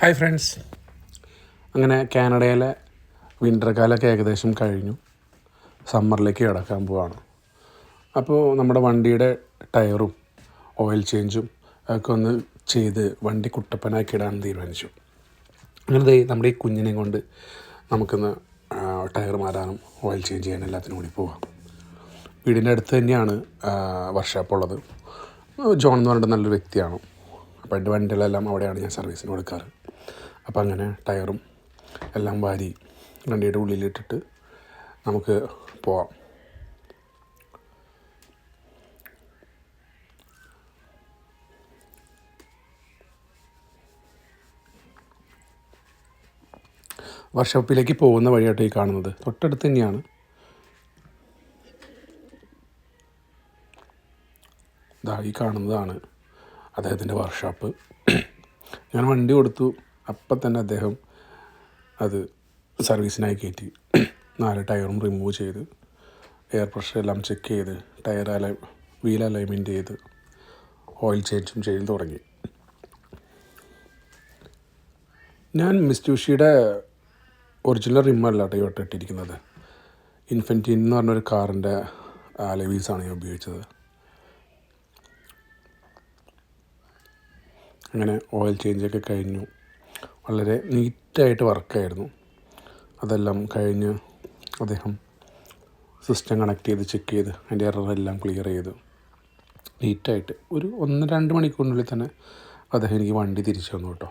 Hi friends അങ്ങനെ കാനഡയിലെ winter കാലമൊക്കെ ഏകദേശം കഴിഞ്ഞു. സമ്മറിലേക്ക് കിടക്കാൻ പോവാണ്. അപ്പോൾ നമ്മുടെ വണ്ടിയുടെ ടയറും ഓയിൽ ചേഞ്ചും ഒക്കെ ഒന്ന് ചെയ്ത് വണ്ടി കുട്ടപ്പനാക്കി ഇടാൻ തീരുമാനിച്ചു. അങ്ങനെ നമ്മുടെ ഈ കുഞ്ഞിനെ കൊണ്ട് നമുക്കൊന്ന് ടയർ മാറാനും ഓയിൽ ചേഞ്ച് ചെയ്യാനും എല്ലാത്തിനും കൂടി പോവാം. വീടിന്റെ അടുത്ത് തന്നെയാണ് വർക്ക്ഷോപ്പ് ഉള്ളത്. ജോൺ എന്ന് പറഞ്ഞിട്ട് നല്ലൊരു വ്യക്തിയാണ്. അപ്പോൾ എന്റെ വണ്ടികളെല്ലാം അവിടെയാണ് ഞാൻ സർവീസിന് കൊടുക്കാറ്. അപ്പോൾ അങ്ങനെ ടയറും എല്ലാം വാരി വണ്ടിയുടെ ഉള്ളിലിട്ടിട്ട് നമുക്ക് പോവാം. വർക്ക്ഷോപ്പിലേക്ക് പോകുന്ന വഴിയായിട്ട് ഈ കാണുന്നത്. തൊട്ടടുത്ത് തന്നെയാണ്. ഇതാ ഈ കാണുന്നതാണ് അദ്ദേഹത്തിന്റെ വർക്ക്ഷോപ്പ്. ഞാൻ വണ്ടി കൊടുത്തു. അപ്പം തന്നെ അദ്ദേഹം അത് സർവീസിനായി കയറ്റി നാല് ടയറും റിമൂവ് ചെയ്ത് എയർ പ്രഷർ എല്ലാം ചെക്ക് ചെയ്ത് ടയർ അലൈ വീൽ അലൈൻമെന്റ് ചെയ്ത് ഓയിൽ ചേഞ്ചും ചെയ്ത് തുടങ്ങി. ഞാൻ മിസ്റ്റൂഷിയുടെ ഒറിജിനൽ റിമ്മല്ല വട്ടം ഇട്ടിരിക്കുന്നത്. ഇൻഫന്റീൻ എന്ന് പറഞ്ഞൊരു കാറിന്റെ അലവീസാണ് ഞാൻ ഉപയോഗിച്ചത്. അങ്ങനെ ഓയിൽ ചേഞ്ചൊക്കെ കഴിഞ്ഞു. വളരെ നീറ്റായിട്ട് വർക്കായിരുന്നു. അതെല്ലാം കഴിഞ്ഞ് അദ്ദേഹം സിസ്റ്റം കണക്ട് ചെയ്ത് ചെക്ക് ചെയ്ത് അതിന്റെ എററെല്ലാം ക്ലിയർ ചെയ്ത് നീറ്റായിട്ട് ഒരു ഒന്ന് രണ്ട് മണിക്കൂറിനുള്ളിൽ തന്നെ അദ്ദേഹം എനിക്ക് വണ്ടി തിരിച്ചു തന്നു കേട്ടോ.